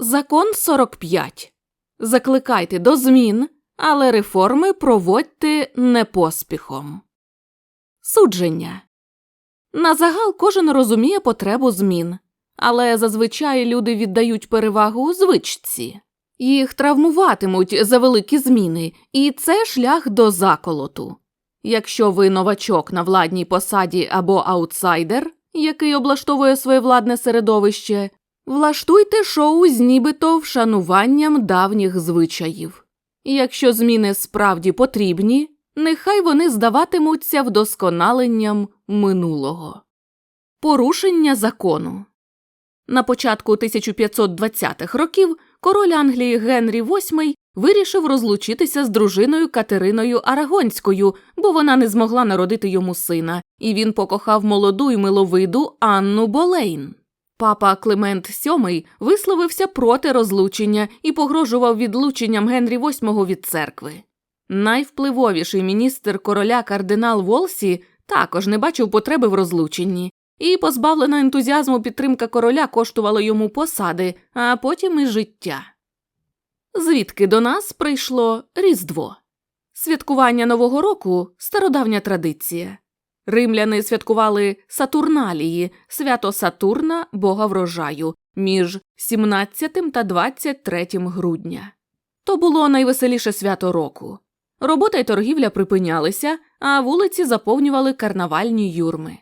Закон 45. Закликайте до змін, але реформи проводьте не поспіхом. Судження. На загал кожен розуміє потребу змін, але зазвичай люди віддають перевагу звичці. Їх травмуватимуть за великі зміни, і це шлях до заколоту. Якщо ви новачок на владній посаді або аутсайдер, який облаштовує своє владне середовище, влаштуйте шоу з нібито вшануванням давніх звичаїв. Якщо зміни справді потрібні, нехай вони здаватимуться вдосконаленням минулого. Порушення закону на початку 1520-х років король Англії Генрі VIII вирішив розлучитися з дружиною Катериною Арагонською, бо вона не змогла народити йому сина, і він покохав молоду й миловиду Анну Болейн. Папа Климент VII висловився проти розлучення і погрожував відлученням Генрі VIII від церкви. Найвпливовіший міністр короля кардинал Волсі також не бачив потреби в розлученні, і позбавлена ентузіазму підтримка короля коштувала йому посади, а потім і життя. Звідки до нас прийшло Різдво? Святкування Нового року стародавня традиція. Римляни святкували Сатурналії, свято Сатурна, бога врожаю, між 17 та 23 грудня. То було найвеселіше свято року. Робота й торгівля припинялися, а вулиці заповнювали карнавальні юрми.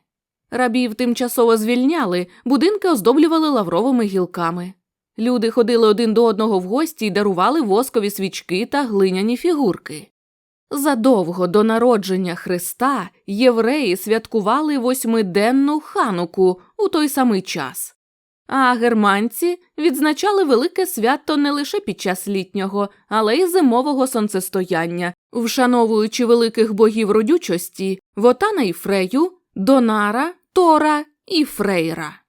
Рабів тимчасово звільняли, будинки оздоблювали лавровими гілками. Люди ходили один до одного в гості й дарували воскові свічки та глиняні фігурки. Задовго до народження Христа євреї святкували восьмиденну хануку у той самий час, а германці відзначали велике свято не лише під час літнього, але й зимового сонцестояння, вшановуючи великих богів родючості Вотана і Фрею, Донара, Тора і Фрейра.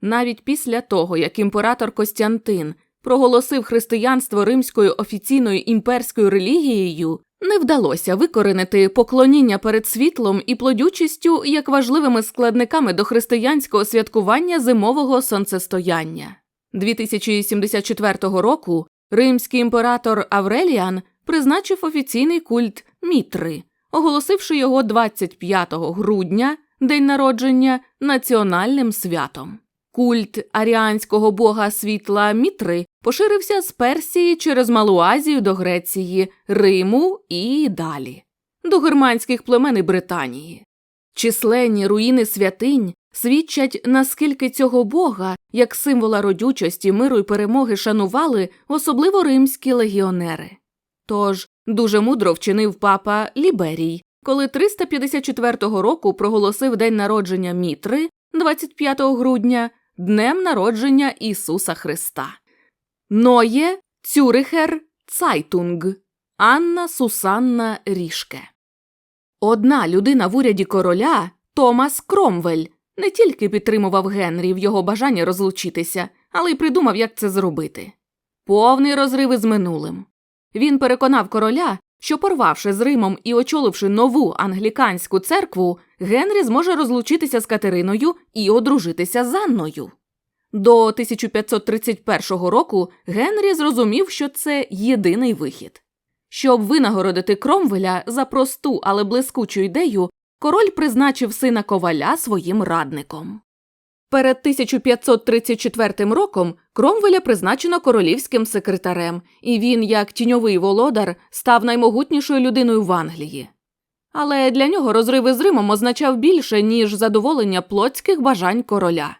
Навіть після того, як імператор Костянтин проголосив християнство римською офіційною імперською релігією, не вдалося викоренити поклоніння перед світлом і плодючістю як важливими складниками до християнського святкування зимового сонцестояння. 2074 року римський імператор Авреліан призначив офіційний культ Мітри, оголосивши його 25 грудня, день народження, національним святом. Культ аріанського бога світла Мітри поширився з Персії через Малу Азію до Греції, Риму і далі, до германських племен і Британії. Численні руїни святинь свідчать, наскільки цього бога, як символа родючості, миру й перемоги, шанували особливо римські легіонери. Тож дуже мудро вчинив папа Ліберій, коли 354 року проголосив день народження Мітри 25 грудня днем народження Ісуса Христа. Ноє Цюрихер Цайтунг Анна Сусанна Рішке. Одна людина в уряді короля Томас Кромвель не тільки підтримував Генрі в його бажанні розлучитися, але й придумав, як це зробити. Повний розрив із минулим. Він переконав короля, що, порвавши з Римом і очоливши нову англіканську церкву, Генрі зможе розлучитися з Катериною і одружитися з Анною. До 1531 року Генрі зрозумів, що це єдиний вихід. Щоб винагородити Кромвеля за просту, але блискучу ідею, король призначив сина коваля своїм радником. Перед 1534 роком Кромвеля призначено королівським секретарем, і він, як тіньовий володар, став наймогутнішою людиною в Англії. Але для нього розрив із Римом означав більше, ніж задоволення плотських бажань короля.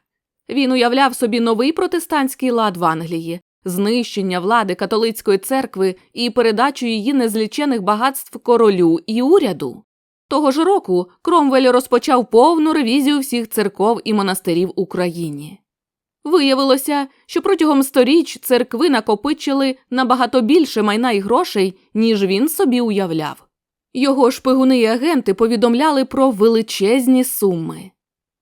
Він уявляв собі новий протестантський лад в Англії, знищення влади католицької церкви і передачу її незлічених багатств королю і уряду. Того ж року Кромвель розпочав повну ревізію всіх церков і монастирів в Україні. Виявилося, що протягом сторіч церкви накопичили набагато більше майна і грошей, ніж він собі уявляв. Його шпигуни і агенти повідомляли про величезні суми.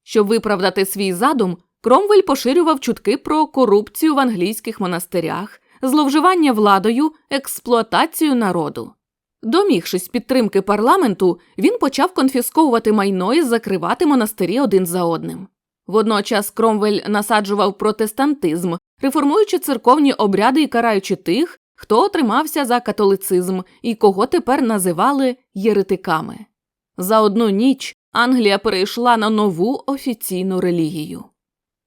Щоб виправдати свій задум, Кромвель поширював чутки про корупцію в англійських монастирях, зловживання владою, експлуатацію народу. Домігшись підтримки парламенту, він почав конфісковувати майно і закривати монастирі один за одним. Водночас Кромвель насаджував протестантизм, реформуючи церковні обряди і караючи тих, хто тримався за католицизм і кого тепер називали єретиками. За одну ніч Англія перейшла на нову офіційну релігію.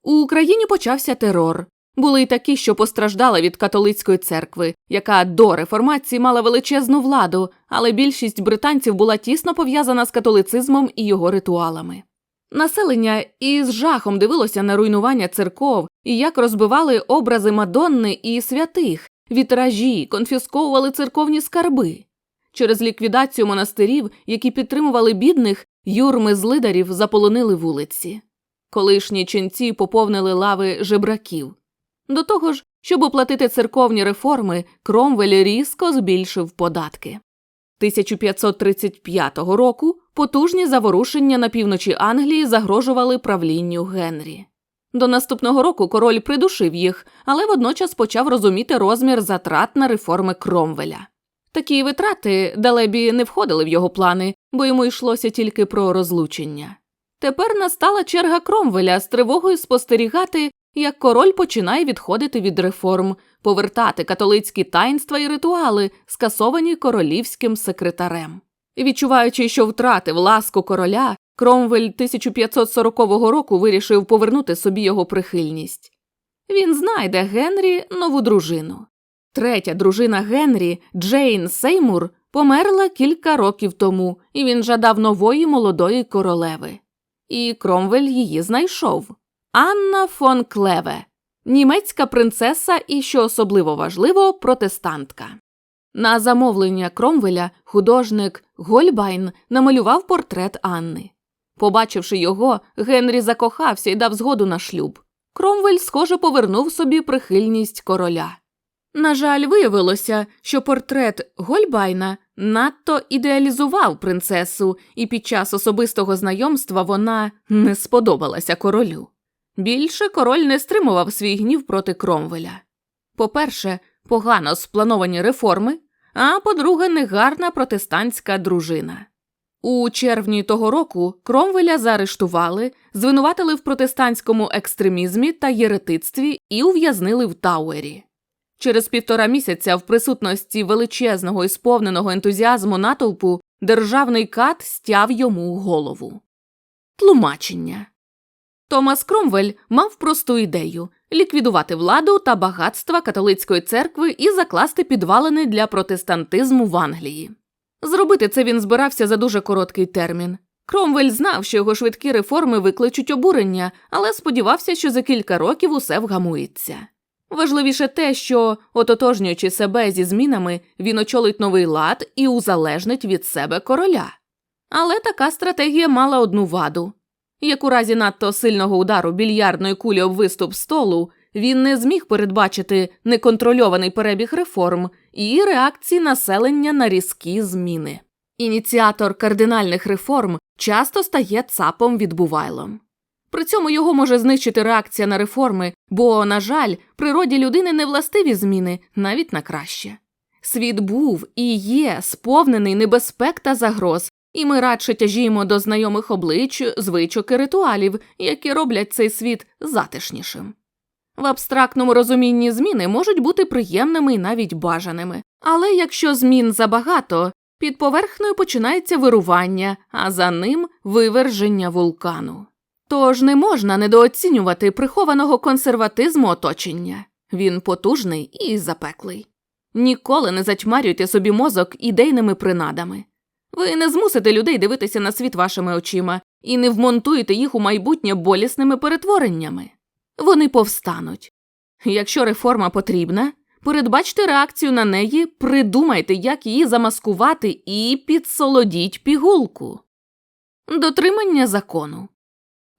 У Україні почався терор. Були й такі, що постраждали від католицької церкви, яка до реформації мала величезну владу, але більшість британців була тісно пов'язана з католицизмом і його ритуалами. Населення із жахом дивилося на руйнування церков і як розбивали образи Мадонни і святих, вітражі, конфісковували церковні скарби. Через ліквідацію монастирів, які підтримували бідних, юрми злидарів заполонили вулиці. Колишні ченці поповнили лави жебраків. До того ж, щоб оплатити церковні реформи, Кромвель різко збільшив податки. 1535 року потужні заворушення на півночі Англії загрожували правлінню Генрі. До наступного року король придушив їх, але водночас почав розуміти розмір затрат на реформи Кромвеля. Такі витрати далебі не входили в його плани, бо йому йшлося тільки про розлучення. Тепер настала черга Кромвеля з тривогою спостерігати, як король починає відходити від реформ, повертати католицькі таїнства і ритуали, скасовані королівським секретарем. Відчуваючи, що втратив ласку короля, Кромвель 1540 року вирішив повернути собі його прихильність. Він знайде Генрі нову дружину. Третя дружина Генрі, Джейн Сеймур, померла кілька років тому, і він жадав нової молодої королеви. І Кромвель її знайшов. Анна фон Клеве, німецька принцеса і, що особливо важливо, протестантка. На замовлення Кромвеля художник Гольбайн намалював портрет Анни. Побачивши його, Генрі закохався і дав згоду на шлюб. Кромвель, схоже, повернув собі прихильність короля. На жаль, виявилося, що портрет Гольбайна надто ідеалізував принцесу, і під час особистого знайомства вона не сподобалася королю. Більше король не стримував свій гнів проти Кромвеля. По-перше, погано сплановані реформи, а по-друге, негарна протестантська дружина. У червні того року Кромвеля заарештували, звинуватили в протестантському екстремізмі та єретицтві і ув'язнили в Тауері. Через півтора місяця в присутності величезного і сповненого ентузіазму натовпу державний кат стяв йому голову. Тлумачення Томас Кромвель мав просту ідею ліквідувати владу та багатства католицької церкви і закласти підвалини для протестантизму в Англії. Зробити це він збирався за дуже короткий термін. Кромвель знав, що його швидкі реформи викличуть обурення, але сподівався, що за кілька років усе вгамується. Важливіше те, що, ототожнюючи себе зі змінами, він очолить новий лад і узалежнить від себе короля. Але така стратегія мала одну ваду як у разі надто сильного удару більярдної кулі об виступ столу, він не зміг передбачити неконтрольований перебіг реформ і реакції населення на різкі зміни. Ініціатор кардинальних реформ часто стає цапом відбувайлом. При цьому його може знищити реакція на реформи, бо, на жаль, природі людини не властиві зміни навіть на краще. Світ був і є сповнений небезпек та загроз, і ми радше тяжіємо до знайомих облич, звичок і ритуалів, які роблять цей світ затишнішим. В абстрактному розумінні зміни можуть бути приємними і навіть бажаними, але якщо змін забагато, під поверхнею починається вирування, а за ним виверження вулкану. Тож не можна недооцінювати прихованого консерватизму оточення він потужний і запеклий. Ніколи не затьмарюйте собі мозок ідейними принадами. Ви не змусите людей дивитися на світ вашими очима і не вмонтуєте їх у майбутнє болісними перетвореннями. Вони повстануть. Якщо реформа потрібна, передбачте реакцію на неї, придумайте, як її замаскувати, і підсолодіть пігулку. Дотримання закону.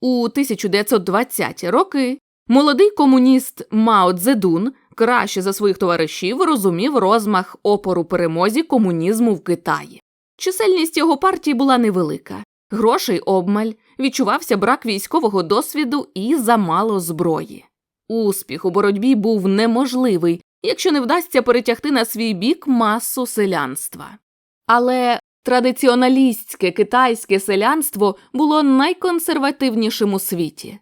У 1920-ті роки молодий комуніст Мао Цзедун краще за своїх товаришів розумів розмах опору перемозі комунізму в Китаї. Чисельність його партії була невелика, грошей обмаль, відчувався брак військового досвіду і замало зброї. Успіх у боротьбі був неможливий, якщо не вдасться перетягти на свій бік масу селянства. Але традиціоналістське китайське селянство було найконсервативнішим у світі.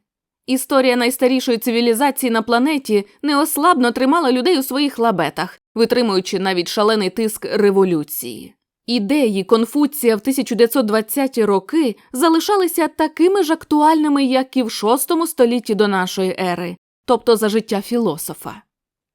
Історія найстарішої цивілізації на планеті неослабно тримала людей у своїх лабетах, витримуючи навіть шалений тиск революції. Ідеї Конфуція в 1920-ті роки залишалися такими ж актуальними, як і в VI столітті до нашої ери, тобто за життя філософа.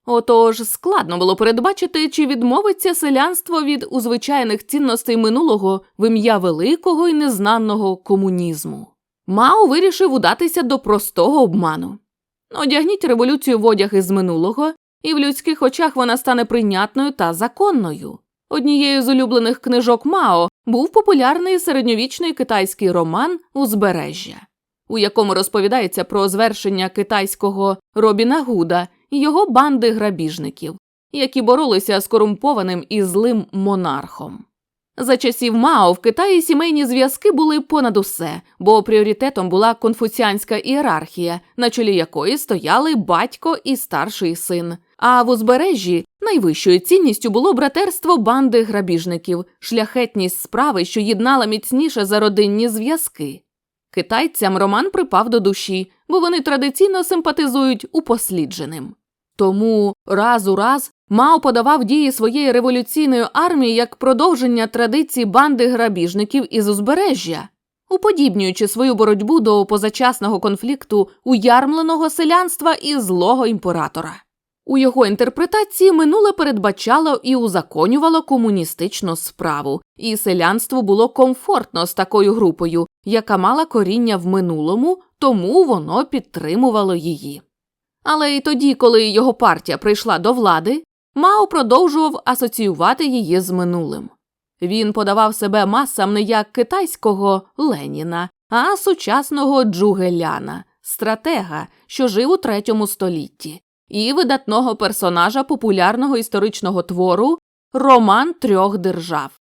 Отож, складно було передбачити, чи відмовиться селянство від узвичайних цінностей минулого в ім'я великого і незнаного комунізму. Мао вирішив удатися до простого обману. Одягніть революцію в одяг із минулого, і в людських очах вона стане прийнятною та законною. Однією з улюблених книжок Мао був популярний середньовічний китайський роман Узбережжя, у якому розповідається про звершення китайського Робіна Гуда і його банди грабіжників, які боролися з корумпованим і злим монархом. За часів Мао в Китаї сімейні зв'язки були понад усе, бо пріоритетом була конфуціанська ієрархія, на чолі якої стояли батько і старший син. А в узбережжі найвищою цінністю було братерство банди грабіжників, шляхетність справи, що єднала міцніше за родинні зв'язки. Китайцям роман припав до душі, бо вони традиційно симпатизують упослідженим. Тому раз у раз Мао подавав дії своєї революційної армії як продовження традицій банди грабіжників із узбережжя, уподібнюючи свою боротьбу до позачасного конфлікту уярмленого селянства і злого імператора. У його інтерпретації минуле передбачало і узаконювало комуністичну справу, і селянству було комфортно з такою групою, яка мала коріння в минулому, тому воно підтримувало її. Але й тоді, коли його партія прийшла до влади, Мао продовжував асоціювати її з минулим. Він подавав себе масам не як китайського Леніна, а сучасного Джугеляна, стратега, що жив у третьому столітті, і видатного персонажа популярного історичного твору Роман трьох держав.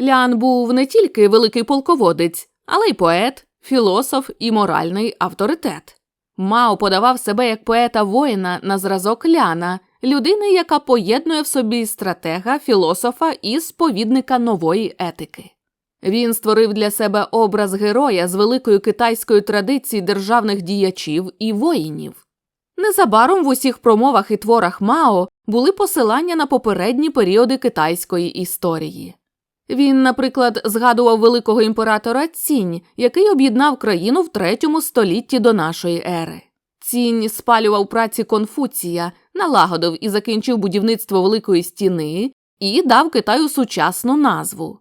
Лян був не тільки великий полководець, але й поет, філософ і моральний авторитет. Мао подавав себе як поета воїна на зразок Ляна, людини, яка поєднує в собі стратега, філософа і сповідника нової етики. Він створив для себе образ героя з великої китайської традиції державних діячів і воїнів. Незабаром в усіх промовах і творах Мао були посилання на попередні періоди китайської історії. Він, наприклад, згадував великого імператора Цінь, який об'єднав країну в третьому столітті до нашої ери. Цінь спалював праці Конфуція, налагодив і закінчив будівництво Великої стіни і дав Китаю сучасну назву.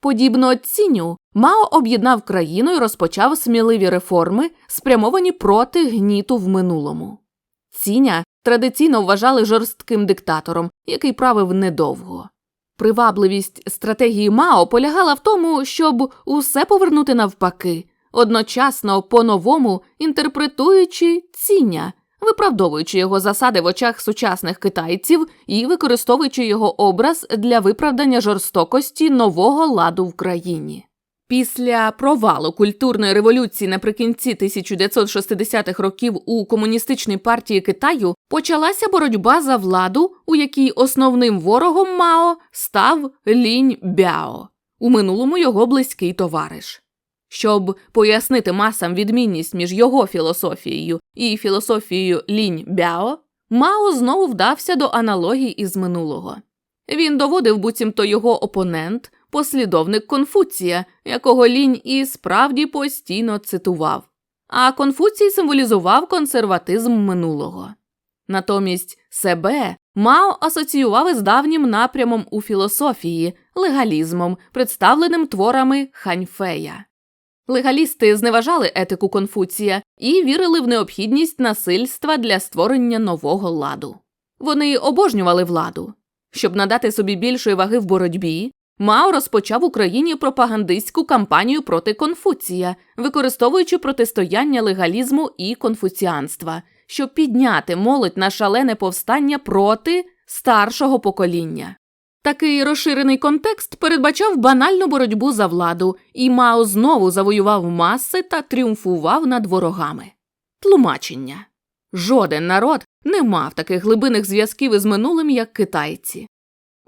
Подібно ціню, Мао об'єднав країну і розпочав сміливі реформи, спрямовані проти гніту в минулому. Ціня традиційно вважали жорстким диктатором, який правив недовго. Привабливість стратегії Мао полягала в тому, щоб усе повернути навпаки, одночасно по-новому інтерпретуючи ціня, виправдовуючи його засади в очах сучасних китайців і використовуючи його образ для виправдання жорстокості нового ладу в країні. Після провалу культурної революції наприкінці 1960-х років у комуністичній партії Китаю почалася боротьба за владу, у якій основним ворогом Мао став Лінь Бяо, у минулому його близький товариш. Щоб пояснити масам відмінність між його філософією і філософією Лінь Бяо, Мао знову вдався до аналогій із минулого. Він доводив, буцімто його опонент послідовник Конфуція, якого лінь і справді постійно цитував. А Конфуцій символізував консерватизм минулого. Натомість себе Мао асоціював із давнім напрямом у філософії, легалізмом, представленим творами Ханьфея. Легалісти зневажали етику Конфуція і вірили в необхідність насильства для створення нового ладу. Вони обожнювали владу. Щоб надати собі більшої ваги в боротьбі, Мао розпочав в Україні пропагандистську кампанію проти Конфуція, використовуючи протистояння легалізму і конфуціанства, щоб підняти молодь на шалене повстання проти старшого покоління. Такий розширений контекст передбачав банальну боротьбу за владу, і Мао знову завоював маси та тріумфував над ворогами. Тлумачення жоден народ не мав таких глибинних зв'язків із минулим, як китайці.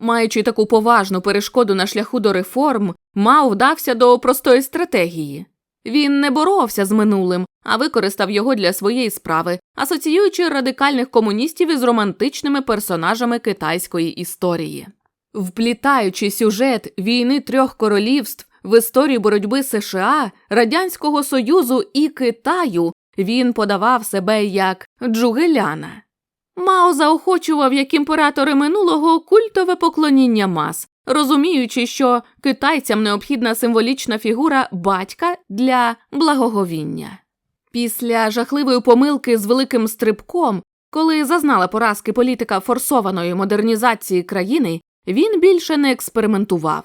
Маючи таку поважну перешкоду на шляху до реформ, Мао вдався до простої стратегії Він не боровся з минулим, а використав його для своєї справи, асоціюючи радикальних комуністів із романтичними персонажами китайської історії. Вплітаючи сюжет війни трьох королівств в історію боротьби США, Радянського Союзу і Китаю, він подавав себе як джугеляна. Мао заохочував як імператори минулого культове поклоніння мас, розуміючи, що китайцям необхідна символічна фігура батька для благоговіння. Після жахливої помилки з великим стрибком, коли зазнала поразки політика форсованої модернізації країни, він більше не експериментував.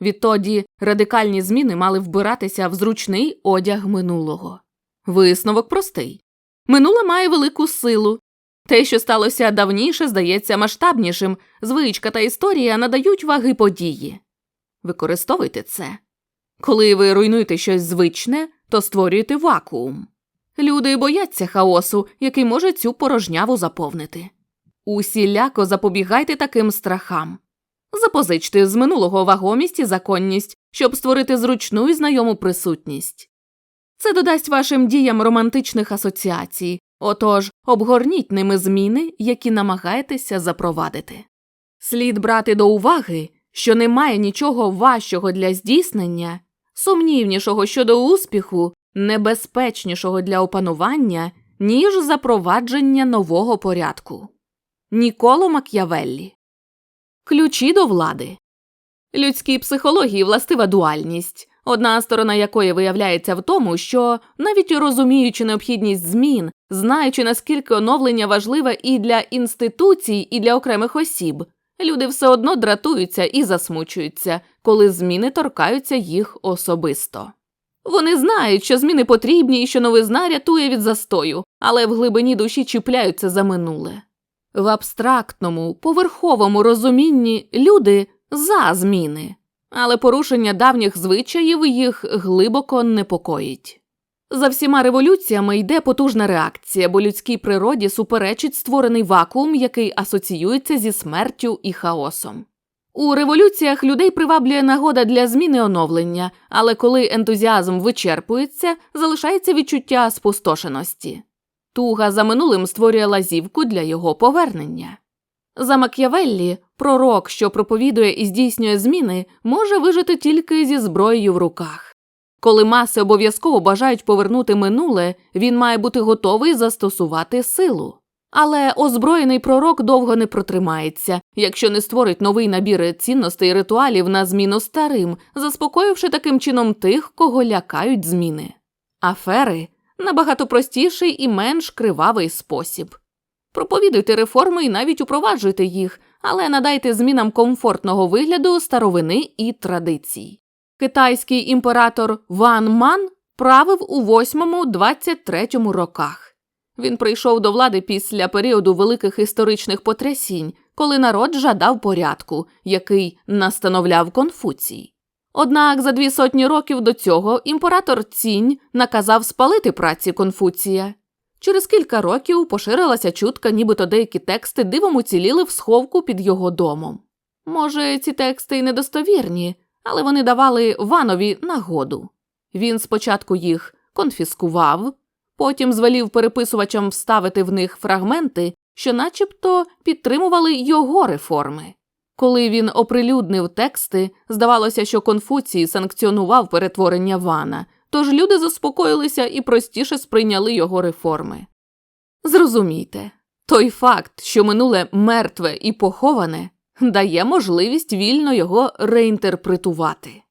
Відтоді радикальні зміни мали вбиратися в зручний одяг минулого. Висновок простий минуле має велику силу. Те, що сталося давніше, здається масштабнішим, звичка та історія надають ваги події. Використовуйте це. Коли ви руйнуєте щось звичне, то створюєте вакуум. Люди бояться хаосу, який може цю порожняву заповнити. Усіляко запобігайте таким страхам. Запозичте з минулого вагомість і законність, щоб створити зручну і знайому присутність. Це додасть вашим діям романтичних асоціацій, отож обгорніть ними зміни, які намагаєтеся запровадити. Слід брати до уваги, що немає нічого важчого для здійснення, сумнівнішого щодо успіху, небезпечнішого для опанування, ніж запровадження нового порядку. Ніколо Мак'явеллі Ключі до влади. Людській психології властива дуальність, одна сторона якої виявляється в тому, що, навіть розуміючи необхідність змін, знаючи, наскільки оновлення важливе і для інституцій, і для окремих осіб, люди все одно дратуються і засмучуються, коли зміни торкаються їх особисто. Вони знають, що зміни потрібні і що новизна рятує від застою, але в глибині душі чіпляються за минуле. В абстрактному, поверховому розумінні люди за зміни, але порушення давніх звичаїв їх глибоко непокоїть. За всіма революціями йде потужна реакція, бо людській природі суперечить створений вакуум, який асоціюється зі смертю і хаосом. У революціях людей приваблює нагода для зміни оновлення, але коли ентузіазм вичерпується, залишається відчуття спустошеності. Туга за минулим створює лазівку для його повернення. За Мак'явеллі пророк, що проповідує і здійснює зміни, може вижити тільки зі зброєю в руках. Коли маси обов'язково бажають повернути минуле, він має бути готовий застосувати силу. Але озброєний пророк довго не протримається, якщо не створить новий набір цінностей і ритуалів на зміну старим, заспокоївши таким чином тих, кого лякають зміни. Афери набагато простіший і менш кривавий спосіб. Проповідуйте реформи і навіть упроваджуйте їх, але надайте змінам комфортного вигляду старовини і традицій. Китайський імператор Ван Ман правив у 8-23 роках. Він прийшов до влади після періоду великих історичних потрясінь, коли народ жадав порядку, який настановляв Конфуцій. Однак за дві сотні років до цього імператор Цінь наказав спалити праці Конфуція. Через кілька років поширилася чутка, нібито деякі тексти дивом уціліли в сховку під його домом. Може, ці тексти й недостовірні, але вони давали Ванові нагоду. Він спочатку їх конфіскував, потім звелів переписувачам вставити в них фрагменти, що начебто підтримували його реформи. Коли він оприлюднив тексти, здавалося, що Конфуцій санкціонував перетворення Вана, тож люди заспокоїлися і простіше сприйняли його реформи. Зрозумійте, той факт, що минуле мертве і поховане, дає можливість вільно його реінтерпретувати.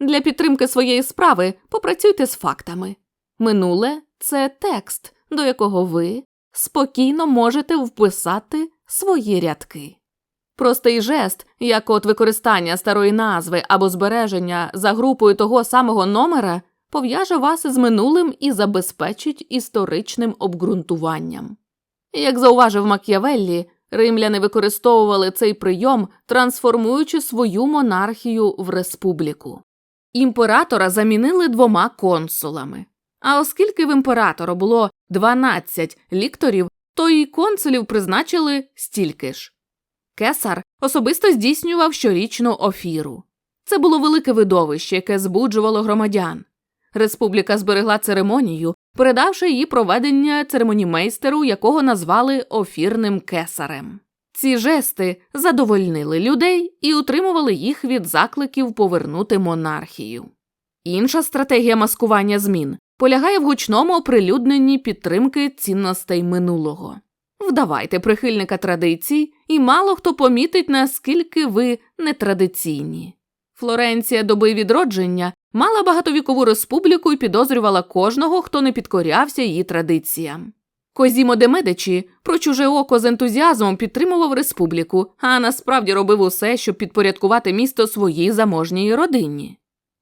Для підтримки своєї справи попрацюйте з фактами. Минуле це текст, до якого ви спокійно можете вписати свої рядки. Простий жест, як от використання старої назви або збереження за групою того самого номера, пов'яже вас із минулим і забезпечить історичним обґрунтуванням. Як зауважив Мак'явеллі, римляни використовували цей прийом, трансформуючи свою монархію в республіку. Імператора замінили двома консулами. А оскільки в імператора було 12 лікторів, то й консулів призначили стільки ж. Кесар особисто здійснював щорічну офіру. Це було велике видовище, яке збуджувало громадян. Республіка зберегла церемонію, передавши її проведення церемонімейстеру, якого назвали офірним кесарем. Ці жести задовольнили людей і утримували їх від закликів повернути монархію. Інша стратегія маскування змін полягає в гучному оприлюдненні підтримки цінностей минулого. Вдавайте прихильника традицій, і мало хто помітить, наскільки ви нетрадиційні. Флоренція доби відродження мала багатовікову республіку і підозрювала кожного, хто не підкорявся її традиціям. Козімо де Медичі про чуже око з ентузіазмом підтримував республіку, а насправді робив усе, щоб підпорядкувати місто своїй заможній родині.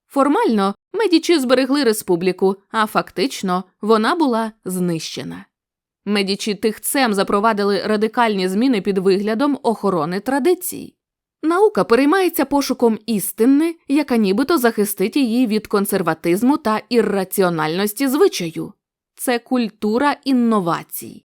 Формально Медічі зберегли республіку, а фактично вона була знищена. Медічі тихцем запровадили радикальні зміни під виглядом охорони традицій. Наука переймається пошуком істини, яка нібито захистить її від консерватизму та ірраціональності звичаю. Це культура інновацій.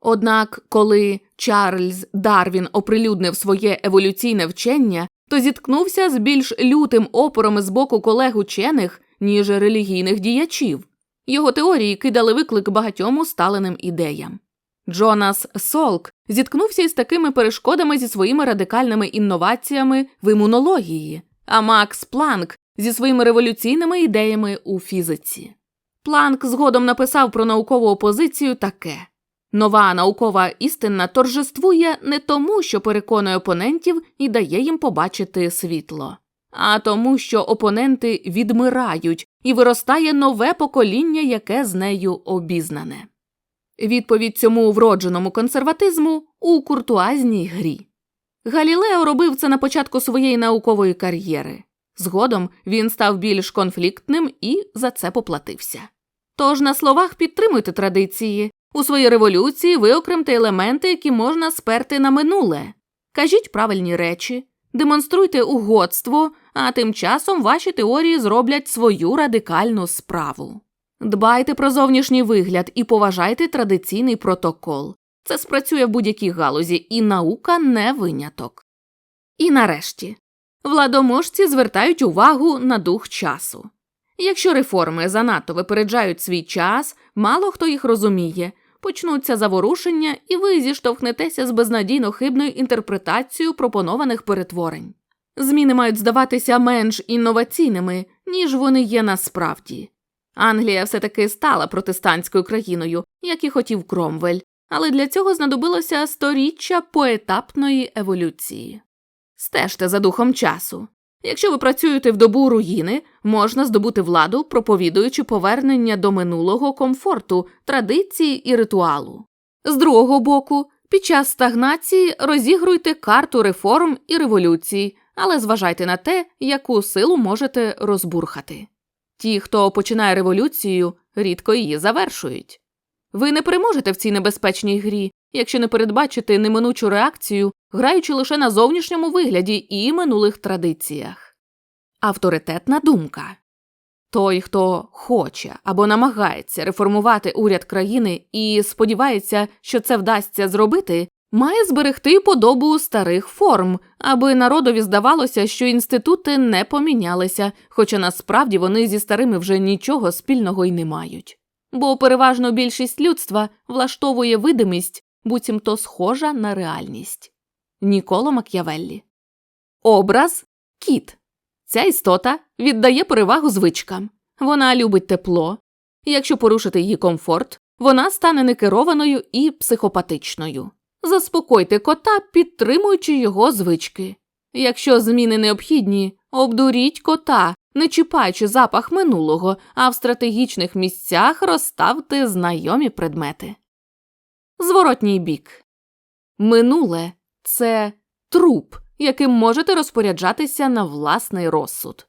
Однак, коли Чарльз Дарвін оприлюднив своє еволюційне вчення, то зіткнувся з більш лютим опором з боку колег учених, ніж релігійних діячів. Його теорії кидали виклик багатьом усталеним ідеям. Джонас Солк зіткнувся із такими перешкодами зі своїми радикальними інноваціями в імунології, а Макс Планк зі своїми революційними ідеями у фізиці. Планк згодом написав про наукову опозицію таке нова наукова істина торжествує не тому, що переконує опонентів і дає їм побачити світло, а тому, що опоненти відмирають і виростає нове покоління, яке з нею обізнане. Відповідь цьому вродженому консерватизму у куртуазній грі. Галілео робив це на початку своєї наукової кар'єри. Згодом він став більш конфліктним і за це поплатився. Тож на словах підтримуйте традиції, у своїй революції виокремте елементи, які можна сперти на минуле. Кажіть правильні речі, демонструйте угодство, а тим часом ваші теорії зроблять свою радикальну справу. Дбайте про зовнішній вигляд і поважайте традиційний протокол. Це спрацює в будь-якій галузі, і наука не виняток. І нарешті владоможці звертають увагу на дух часу. Якщо реформи занадто випереджають свій час, мало хто їх розуміє, почнуться заворушення, і ви зіштовхнетеся з безнадійно хибною інтерпретацією пропонованих перетворень. Зміни мають здаватися менш інноваційними, ніж вони є насправді. Англія все таки стала протестантською країною, як і хотів Кромвель, але для цього знадобилося сторіччя поетапної еволюції. Стежте за духом часу. Якщо ви працюєте в добу руїни, можна здобути владу, проповідуючи повернення до минулого комфорту, традиції і ритуалу. З другого боку, під час стагнації розігруйте карту реформ і революцій, але зважайте на те, яку силу можете розбурхати. Ті, хто починає революцію, рідко її завершують. Ви не переможете в цій небезпечній грі, якщо не передбачите неминучу реакцію, граючи лише на зовнішньому вигляді і минулих традиціях. Авторитетна думка той, хто хоче або намагається реформувати уряд країни і сподівається, що це вдасться зробити, має зберегти подобу старих форм, аби народові здавалося, що інститути не помінялися, хоча насправді вони зі старими вже нічого спільного й не мають. Бо переважно більшість людства влаштовує видимість, буцімто схожа на реальність. Ніколо Мак'явеллі. Образ кіт. Ця істота віддає перевагу звичкам. Вона любить тепло. Якщо порушити її комфорт, вона стане некерованою і психопатичною. Заспокойте кота, підтримуючи його звички. Якщо зміни необхідні, обдуріть кота, не чіпаючи запах минулого, а в стратегічних місцях розставте знайомі предмети. Зворотній бік минуле це труп, яким можете розпоряджатися на власний розсуд.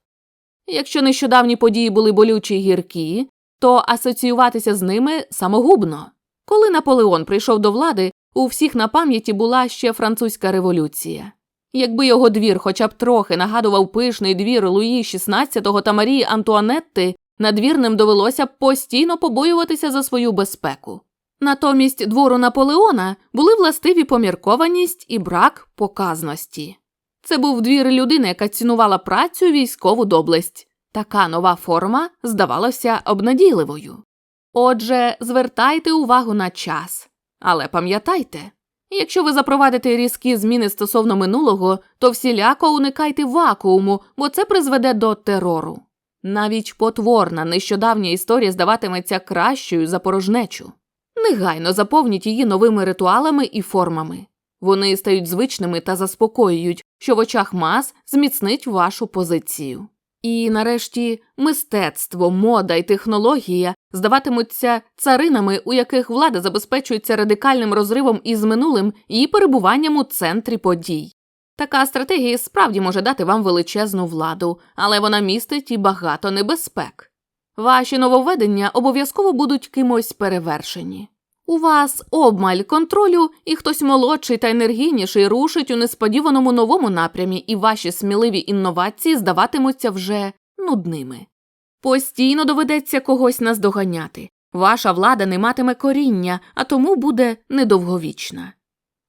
Якщо нещодавні події були болючі й гіркі, то асоціюватися з ними самогубно. Коли Наполеон прийшов до влади, у всіх на пам'яті була ще французька революція. Якби його двір хоча б трохи нагадував пишний двір Луї XVI та Марії Антуанетти, надвірним довелося б постійно побоюватися за свою безпеку. Натомість двору Наполеона були властиві поміркованість і брак показності. Це був двір людини, яка цінувала працю військову доблесть. Така нова форма здавалася обнадійливою. Отже, звертайте увагу на час. Але пам'ятайте, якщо ви запровадите різкі зміни стосовно минулого, то всіляко уникайте вакууму, бо це призведе до терору. Навіть потворна нещодавня історія здаватиметься кращою за порожнечу. Негайно заповніть її новими ритуалами і формами. Вони стають звичними та заспокоюють, що в очах мас зміцнить вашу позицію. І нарешті мистецтво, мода і технологія здаватимуться царинами, у яких влада забезпечується радикальним розривом із минулим і перебуванням у центрі подій. Така стратегія справді може дати вам величезну владу, але вона містить і багато небезпек. Ваші нововведення обов'язково будуть кимось перевершені. У вас обмаль контролю, і хтось молодший та енергійніший рушить у несподіваному новому напрямі, і ваші сміливі інновації здаватимуться вже нудними. Постійно доведеться когось наздоганяти. Ваша влада не матиме коріння, а тому буде недовговічна.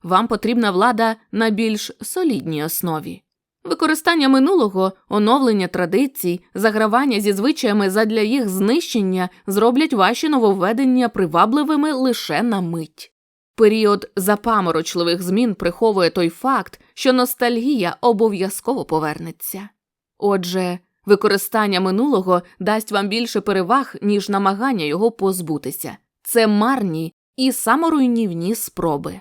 Вам потрібна влада на більш солідній основі. Використання минулого, оновлення традицій, загравання зі звичаями задля їх знищення зроблять ваші нововведення привабливими лише на мить. Період запаморочливих змін приховує той факт, що ностальгія обов'язково повернеться. Отже, використання минулого дасть вам більше переваг, ніж намагання його позбутися. Це марні і саморуйнівні спроби.